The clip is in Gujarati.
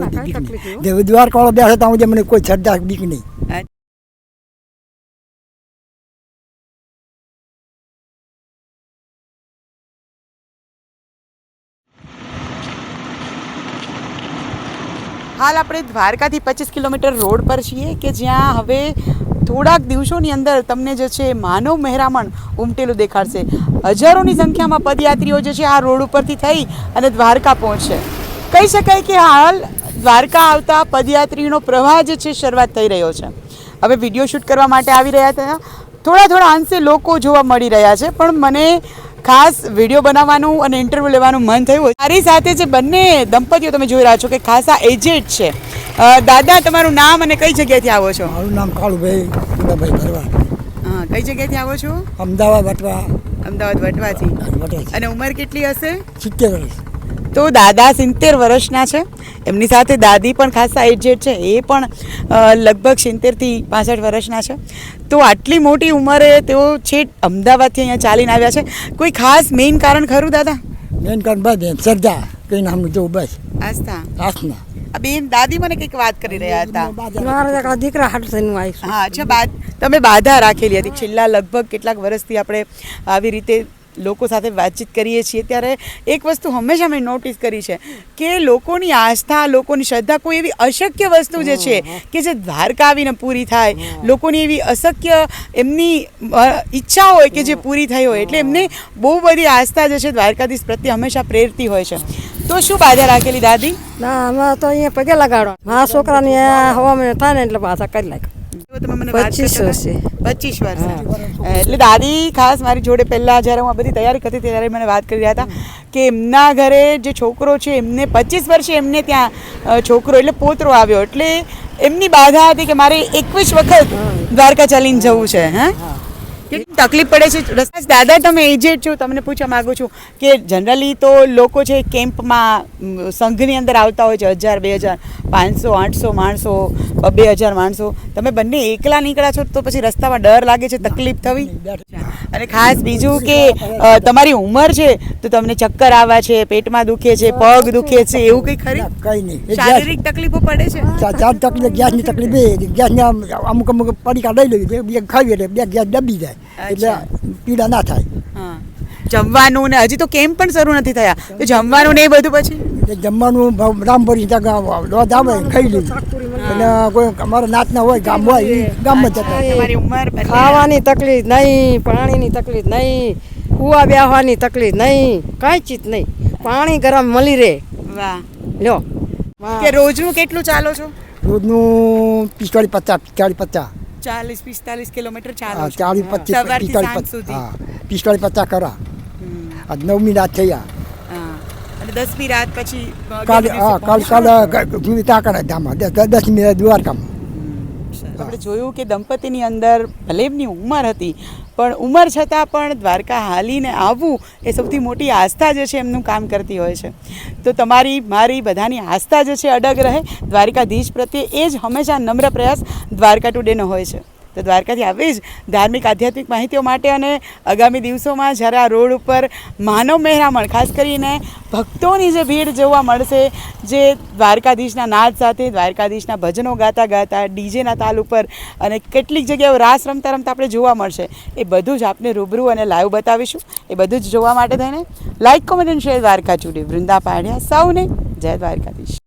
કોઈ બીક નહીં. જે બેસે ત્યાં સુધી મને કોઈ શ્રદ્ધા બીક નહીં. હાલ આપણે દ્વારકાથી પચીસ કિલોમીટર રોડ પર છીએ કે જ્યાં હવે થોડાક દિવસોની અંદર તમને જે છે માનવ મહેરામણ ઉમટેલું દેખાડશે. હજારોની સંખ્યામાં પદયાત્રીઓ જે છે આ રોડ ઉપરથી થઈ અને દ્વારકા પહોંચશે. કહી શકાય કે હાલ દ્વારકા આવતા પદયાત્રીનો પ્રવાહ જે છે શરૂઆત થઈ રહ્યો છે. હવે વીડિયો શૂટ કરવા માટે આવી રહ્યા હતા થોડા થોડા અંશે લોકો જોવા મળી રહ્યા છે પણ મને ખાસ વીડિયો બનાવવાનું અને ઇન્ટરવ્યૂ લેવાનું મન થયું મારી સાથે જે બંને દંપતીઓ તમે જોઈ રહ્યા છો કે ખાસા એજેડ છે. દાદા તમારું નામ અને કઈ જગ્યાએથી આવો છો? મારું નામ કાળુભાઈ ગુડાભાઈ ભરવા. હા કઈ જગ્યાએથી આવો છો? અમદાવાદ વટવા. અમદાવાદ વટવાથી. વટે અને ઉંમર કેટલી હશે? સિત્તેર વર્ષ. તો દાદા સિત્તેર વર્ષના છે. એમની સાથે દાદી પણ ખાસા એજેડ છે. એ પણ લગભગ સિત્તેરથી પાસઠ વર્ષના છે. તો આટલી મોટી ઉંમરે તેઓ છે અમદાવાદથી અહીંયા ચાલીને આવ્યા છે. કોઈ ખાસ મેઇન કારણ ખરું દાદા? મેઇન કારણ બધે શ્રદ્ધા. કઈ નામ જો બસ. આસ્થા. આસ્થા. આ બેન દાદી મને કંઈક વાત કરી રહ્યા હતા. મારા દીકરા હાટ થઈને આવી હા અચ્છા બાદ તમે બાધા રાખેલી હતી. છેલ્લા લગભગ કેટલાક વર્ષથી આપણે આવી રીતે લોકો સાથે વાતચીત કરીએ છીએ ત્યારે એક વસ્તુ હંમેશા મેં નોટિસ કરી છે કે લોકોની આસ્થા લોકોની શ્રદ્ધા કોઈ એવી અશક્ય વસ્તુ જે છે કે જે દ્વારકા આવીને પૂરી થાય લોકોની એવી અશક્ય એમની ઈચ્છા હોય કે જે પૂરી થઈ હોય. એટલે એમને બહુ બધી આસ્થા જે છે દ્વારકાધીશ પ્રત્યે હંમેશા પ્રેરતી હોય છે. તો શું બાધા રાખેલી દાદી? ના અમે તો અહીંયા પગે લગાડો. મારા છોકરાની હવા હવામાન થાય ને એટલે પાછા કરી વાત પચીસ કરતા પચીસ વર્ષ એટલે દાદી ખાસ મારી જોડે પહેલા જ્યારે હું આ બધી તૈયારી કરતી ત્યારે મને વાત કરી રહ્યા હતા કે એમના ઘરે જે છોકરો છે એમને પચીસ વર્ષે એમને ત્યાં છોકરો એટલે પોતરો આવ્યો. એટલે એમની બાધા હતી કે મારે એકવીસ વખત દ્વારકા ચાલીને જવું છે હે. કેટલી તકલીફ પડે છે? રસ્તા દાદા, તમે એજેડ છો, તમને પૂછવા માંગુ છું કે જનરલી તો લોકો છે કેમ્પમાં સંઘની અંદર આવતા હોય છે, હજાર, બે હજાર, પાંચસો, આઠસો માણસો, બે હજાર માણસો. તમે બંને એકલા નીકળ્યા છો તો પછી રસ્તામાં ડર લાગે છે, તકલીફ થવી? અને ખાસ બીજું કે તમારી ઉંમર છે તો તમને ચક્કર આવા છે પેટમાં દુખે છે પગ દુખે છે એવું કઈ ખરી? કઈ નહીં. શારીરિક તકલીફો પડે છે? ચાર તકલીફ ગેસની તકલીફ એ ગેસને અમુક અમુક પડીકા લઈ લેવી બે ખાવી એટલે બે ગેસ દબી જાય. એટલે પીડા ના થાય. જમવાનું ને હજી તો કેમ પણ શરૂ નથી થયા. તો જમવાનું ને એ બધું પછી? જમવાનું રામપુરી ત્યાં આવે ખાઈ લેવું અને કોઈ અમારા નાતના હોય ગામ હોય એ ગામમાં જતા. ખાવાની તકલીફ નહીં પાણીની તકલીફ નહીં કુવા બેહવાની તકલીફ નહીં કાંઈ ચીજ નહીં. પાણી ગરમ મળી રહે. વાહ. લ્યો. કે રોજનું કેટલું ચાલો છો? રોજનું પિસ્તાળીસ પચાસ પિસ્તાળીસ પચાસ. ચાલીસ પિસ્તાલીસ કિલોમીટર ચાલો. ચાલીસ પચીસ પિસ્તાળીસ પચાસ હા પિસ્તાળીસ પચાસ કરા. નવમી રાત હા. અને દસમી રાત પછી કાલે હા કાલ. કાલે જૂની તાકડ ધામા દસમી દ્વારકામાં. આપણે જોયું કે દંપતીની અંદર ભલે એમની ઉંમર હતી પણ ઉંમર છતાં પણ દ્વારકા હાલીને આવવું એ સૌથી મોટી આસ્થા જે છે એમનું કામ કરતી હોય છે. તો તમારી મારી બધાની આસ્થા જે છે અડગ રહે દ્વારકાધીશ પ્રત્યે એ જ હંમેશા નમ્ર પ્રયાસ દ્વારકા ટુડેનો હોય છે. તો દ્વારકાથી આવી જ ધાર્મિક, આધ્યાત્મિક માહિતીઓ માટે અને આગામી દિવસોમાં જ્યારે આ રોડ ઉપર માનવ મહેરામણ, ખાસ કરીને ભક્તોની જે ભીડ જોવા મળશે, જે દ્વારકાધીશના નાદ સાથે, દ્વારકાધીશના ભજનો ગાતા ગાતા, ડીજેના તાલ ઉપર અને કેટલીક જગ્યાઓ રાસ રમતા રમતા આપણે જોવા મળશે, એ બધું જ આપને રૂબરૂ અને લાઈવ બતાવીશું. એ બધું જ જોવા માટે થઈને લાઈક, કોમેન્ટ અને શેર દ્વારકા ચૂડી વૃંદા પાડ્યા સૌને. જય દ્વારકાધીશ.